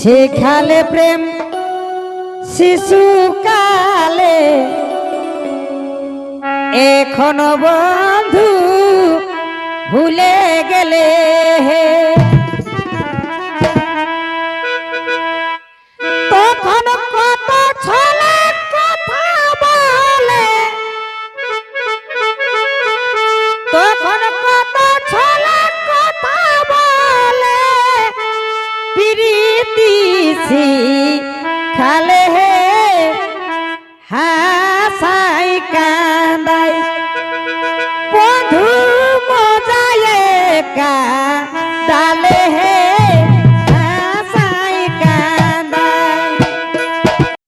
শেখালে প্রেম শিশুকালে এখনও বন্ধু ভুলে গেলে তখন কত ছলে কথা বলে। তখন কত ছলে কথা বলে। দিছি খালে হে হাসাই কান্দাই। বধু মজায় কা